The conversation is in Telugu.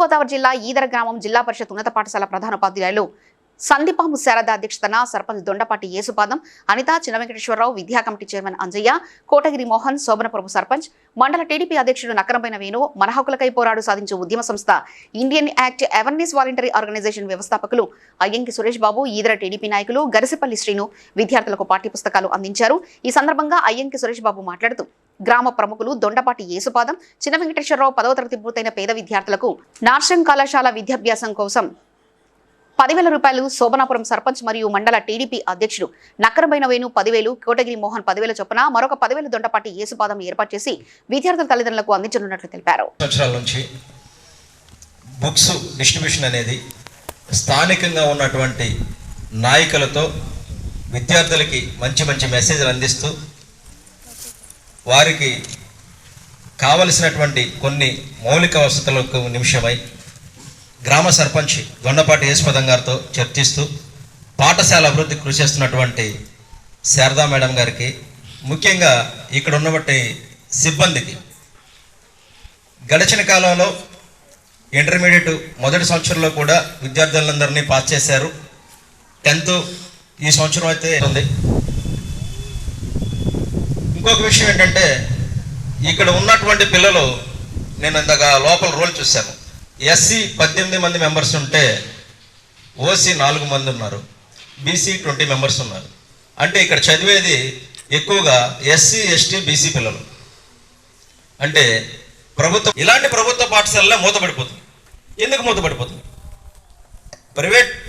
తూర్పుగోదావరి జిల్లా ఈదర గ్రామం జిల్లా పరిషత్ ఉన్నత పాఠశాల ప్రధానోపాధ్యాయులు సందీపాము శారద అధ్యక్షతన సర్పంచ్ దొండపాటి యేసుపాదం అనిత చిన్నవెంకటేశ్వరరావు విద్యా కమిటీ చైర్మన్ అంజయ్య కోటగిరి మోహన్ శోభనపురపు సర్పంచ్ మండల టీడీపీ అధ్యక్షుడు నక్కరంపైన వేణు మన హక్కులకై పోరాడు సాధించే ఉద్యమ సంస్థ Indian act awareness voluntary organisation వ్యవస్థాపకులు అయ్యంకి సురేష్ బాబు ఈదర టీడీపీ నాయకులు గరిసిపల్లి శ్రీను విద్యార్థులకు పాఠ్యపుస్తకాలు అందించారు. ఈ సందర్భంగా అయ్యంకి సురేష్ బాబు మాట్లాడుతూ గ్రామ ప్రముఖులు దొండపాటి యేసుపాదం చిన్న వెంకటేశ్వరరావు పదవ తరగతి పూర్తయిన పేద విద్యార్థులకు నార్సం కళాశాల విద్యాభ్యాసం కోసం పదివేల రూపాయలు శోభనాపురం సర్పంచ్ మరియు మండల టీడీపీ అధ్యక్షుడు నక్కరబైన వేణు పదివేలు కోటగిరి మోహన్ పదివేల చొప్పున మరొక పదివేల దొండపాటి యేసుపాదం ఏర్పాటు చేసి విద్యార్థుల తల్లిదండ్రులకు అందించనున్నట్లు తెలిపారు. సంవత్సరాల నుంచి బుక్స్ డిస్ట్రిబ్యూషన్ అనేది స్థానికంగా ఉన్నటువంటి నాయకులతో విద్యార్థులకి మంచి మంచి మెసేజ్లు అందిస్తూ వారికి కావలసినటువంటి కొన్ని మౌలిక వసతులకు నిమిషమై గ్రామ సర్పంచ్ దొండపాటి యేసుపదం గారితో చర్చిస్తూ పాఠశాల అభివృద్ధి కృషి చేస్తున్నటువంటి శారదా మేడం గారికి ముఖ్యంగా ఇక్కడ ఉన్నటువంటి సిబ్బందికి గడిచిన కాలంలో ఇంటర్మీడియట్ మొదటి సంవత్సరంలో కూడా విద్యార్థులందరినీ పాస్ చేశారు. టెన్త్ ఈ సంవత్సరం అయితే ఉంది. ఇంకొక విషయం ఏంటంటే ఇక్కడ ఉన్నటువంటి పిల్లలు నేను ఇందాక లోపల రోల్ చూశాను. ఎస్సీ పద్దెనిమిది మంది మెంబర్స్ ఉంటే ఓసీ నాలుగు మంది ఉన్నారు. బీసీ ట్వంటీ మెంబర్స్ ఉన్నారు. అంటే ఇక్కడ చదివేది ఎక్కువగా ఎస్సీ ఎస్టీ బీసీ పిల్లలు. అంటే ప్రభుత్వం ఇలాంటి ప్రభుత్వ పాఠశాలలో మూతపడిపోతుంది ఎందుకు మూతపడిపోతుంది ప్రైవేట్